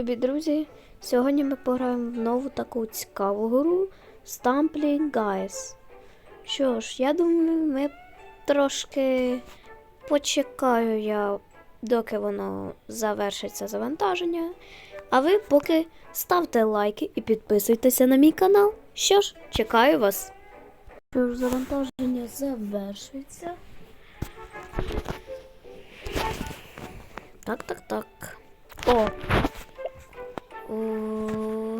Любі друзі, сьогодні ми пограємо в нову таку цікаву гру Stumbling Guys. Що ж, я думаю, ми трошки почекаю я, доки воно завершиться завантаження. А ви поки ставте лайки і підписуйтеся на мій канал. Що ж, чекаю вас. Завантаження завершується. Так, так, так. О,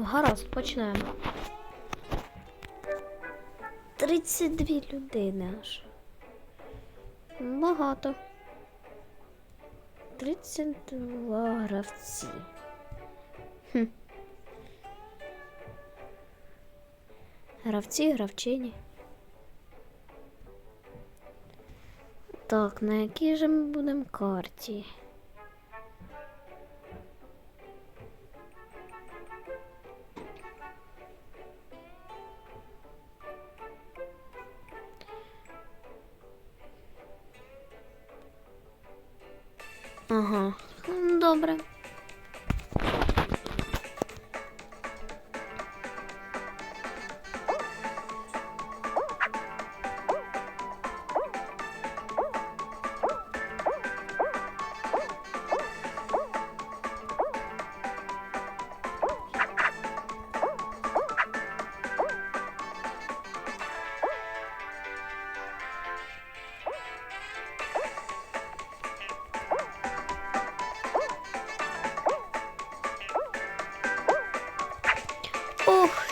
гаразд, почнемо. 32 людини аж. Багато. 32 гравці. Хм. Гравці, гравчині. Так, на якій же ми будемо карті?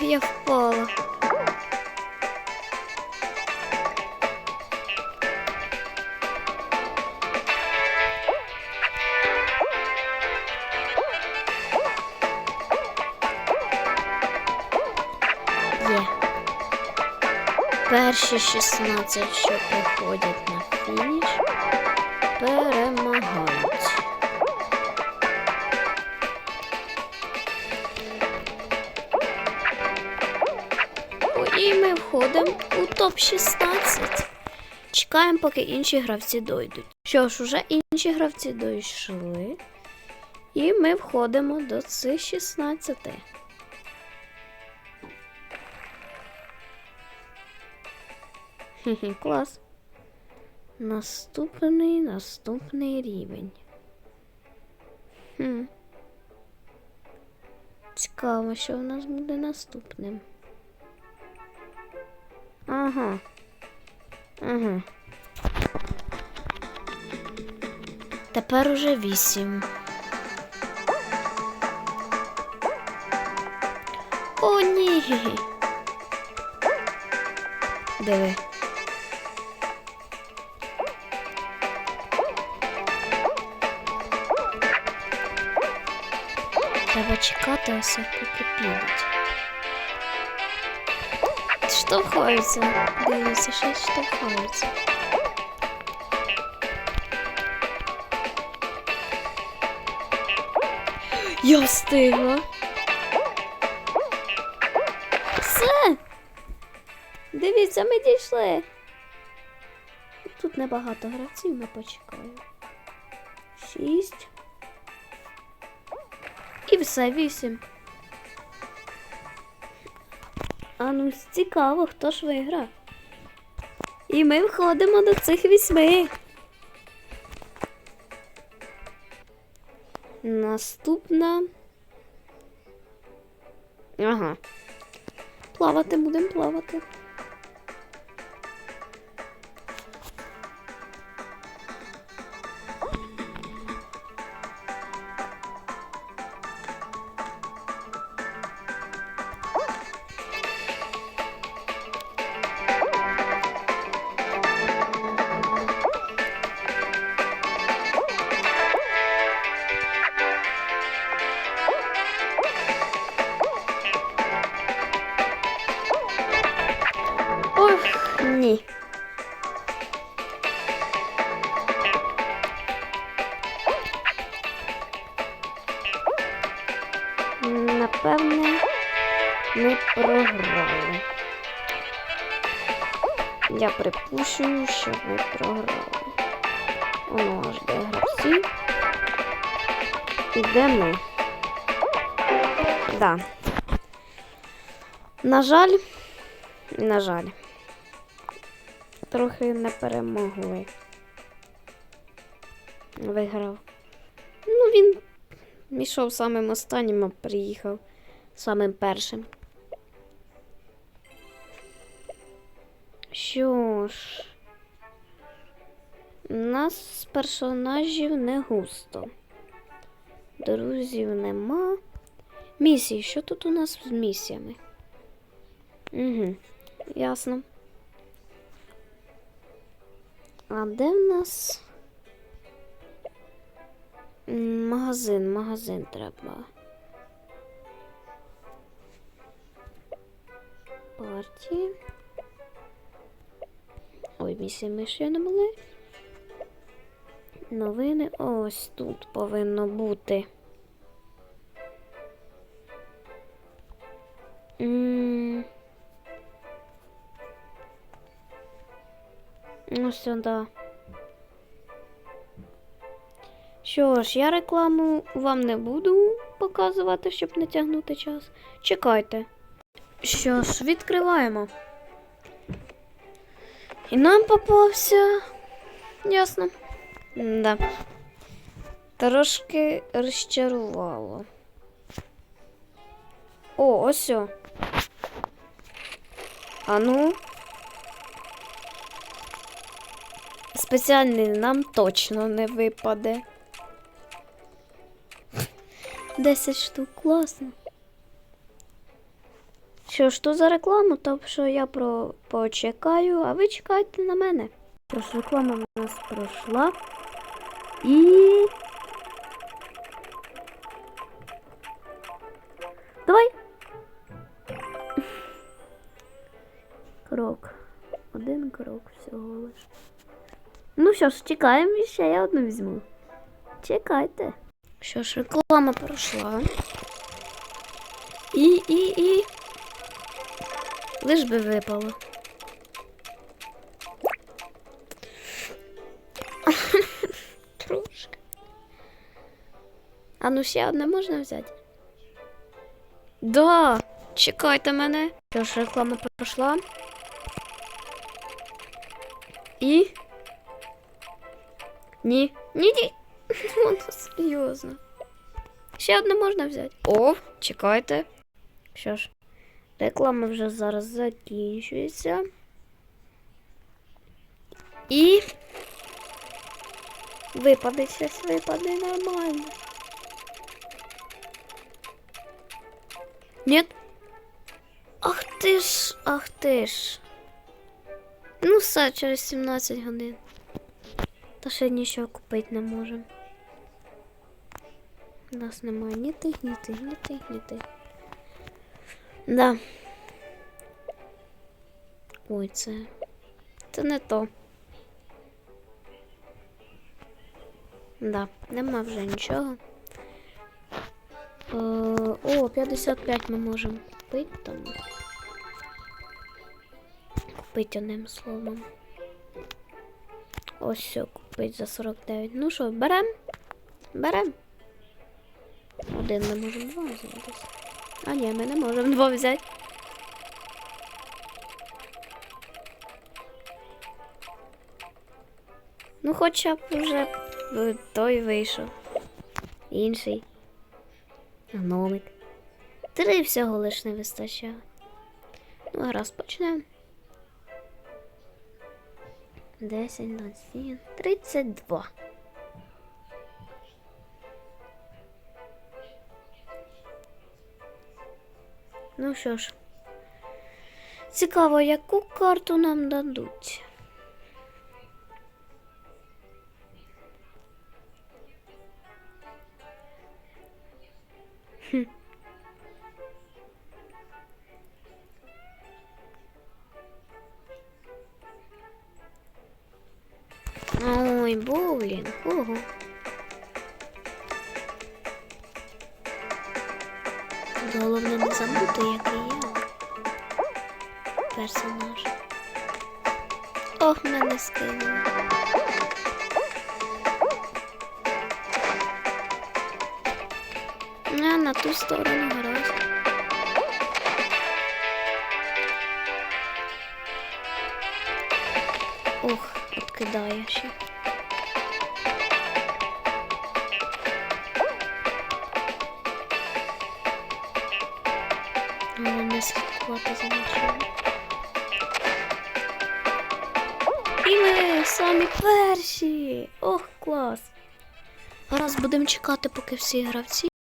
Я впала. Є. Перші 16, що приходять на І ми входимо у топ-16. Чекаємо, поки інші гравці дойдуть. Що ж, уже інші гравці дійшли. І ми входимо до цих 16. Хе-хе, клас. Наступний, наступний рівень. Хм. Цікаво, що в нас буде наступним. Ага. Ага. Тепер уже вісім. О, ні. Диви. Треба чекати ось поки підуть. Штовхаються. Дивіться, щось штовхаються. Я встигла. Все. Дивіться, ми дійшли. Тут небагато гравців, ми почекаємо. Шість. І все, вісім. А ну цікаво, хто ж виграв. І ми входимо до цих вісьми. Наступна. Ага. Плавати будемо плавати. Ні. Напевне, ми програли. Я припущую, що ми програли. Воно аж де гравці. І ми? Да. На жаль, на жаль. Трохи не перемогли. Виграв. Ну, він йшов самим останнім, а приїхав самим першим. Що ж, у нас персонажів не густо. Друзів нема. Місії, що тут у нас з місіями? Угу, ясно. А де в нас? Магазин, магазин треба. Партії. Ой, місія ми ще не були. Новини ось тут повинно бути. Ну, сюди. Що ж, я рекламу вам не буду показувати, щоб не тягнути час. Чекайте. Що ж, відкриваємо. І нам попався. Ясно. Да. Трошки розчарувало. О, ось. о. А ну. Спеціальний нам точно не випаде. 10 штук, класно. Що ж, то за рекламу, то що я про почекаю, а ви чекайте на мене. Тож реклама в нас пройшла. І. Давай. Крок. Один крок всього лиш. Ну що ж, чекаємо і ще я одну візьму. Чекайте. Що ж, реклама пройшла. І, і, і. Лиш би випало. Трошки. А ну ще одне можна взяти? Да, чекайте мене. Що ж, реклама пройшла. І. Ні. Ні, ні. Воно серйозно. Ще одне можна взяти. О, чекайте. Що ж, реклама вже зараз закінчується. І. Випаде щось, випаде нормально. Нет? Ах ти ж, ах ти ж. Ну все, через 17 годин. Та ще нічого купити не можемо. У нас немає ні тих, ні тих, ні тих, ні тих. Да. Ой, це. Це не то. Да, нема вже нічого. Е, о, 55 ми можемо купити там. Купити одним словом. Ось все, купить за 49. Ну що, берем? Берем. Один не можемо два взяти. А ні, ми не можемо два взяти. Ну, хоча б вже той вийшов. Інший. Гномик. Три всього лиш не вистачає. Ну, гаразд почнемо. 10, 21, 32. Ну що ж, цікаво, яку карту нам дадуть. Ой, боулінг, ого. Головне не забути, який я персонаж. Ох, мене скинули. Я на ту сторону гаразд. Ох, откидає ще. Слідкувати за нічим. І ми самі перші. Ох, клас. Зараз будемо чекати, поки всі гравці